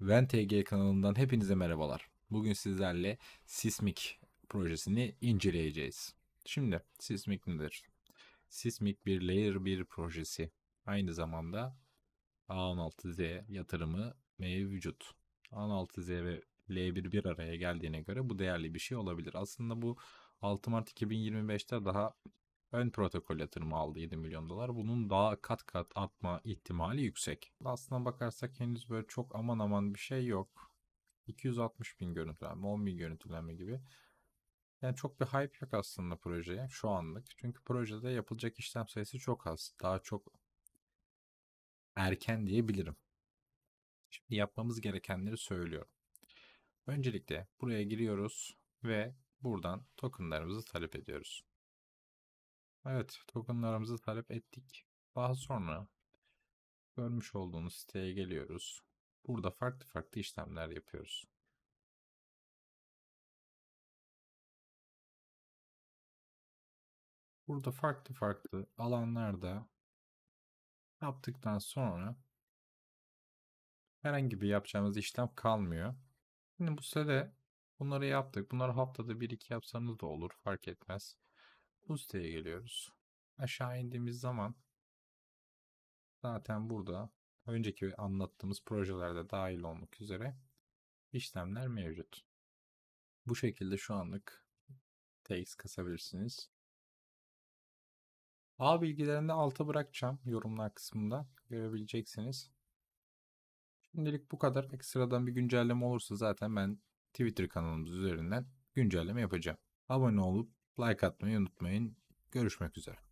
VenTG kanalından hepinize merhabalar. Bugün sizlerle Sismic projesini inceleyeceğiz. Şimdi Sismic nedir? Sismic bir Layer 1 projesi. Aynı zamanda A16Z yatırımı mevcut. A16Z ve L1 bir araya geldiğine göre bu değerli bir şey olabilir. Aslında bu 6 Mart 2025'te daha ön protokol yatırımı aldı 7 milyon dolar. Bunun daha kat kat artma ihtimali yüksek. Aslına bakarsak henüz böyle çok aman aman bir şey yok. 260 bin görüntülenme, 10 bin görüntülenme gibi. Yani çok bir hype yok aslında projeye şu anlık. Çünkü projede yapılacak işlem sayısı çok az. Daha çok erken diyebilirim. Şimdi yapmamız gerekenleri söylüyorum. Öncelikle buraya giriyoruz ve buradan tokenlarımızı talep ediyoruz. Evet, tokenlarımızı talep ettik. Daha sonra görmüş olduğunuz siteye geliyoruz. Burada farklı farklı işlemler yapıyoruz. Burada farklı farklı alanlarda yaptıktan sonra herhangi bir yapacağımız işlem kalmıyor. Şimdi bu sitede bunları yaptık. Bunları haftada 1-2 yapsanız da olur. Fark etmez. Bu siteye geliyoruz. Aşağı indiğimiz zaman zaten burada önceki anlattığımız projelerde dahil olmak üzere işlemler mevcut. Bu şekilde şu anlık TX kasabilirsiniz. A bilgilerini alta bırakacağım yorumlar kısmında görebileceksiniz. Şimdilik bu kadar. Ekstradan bir güncelleme olursa zaten ben Twitter kanalımız üzerinden güncelleme yapacağım. Abone olup like atmayı unutmayın. Görüşmek üzere.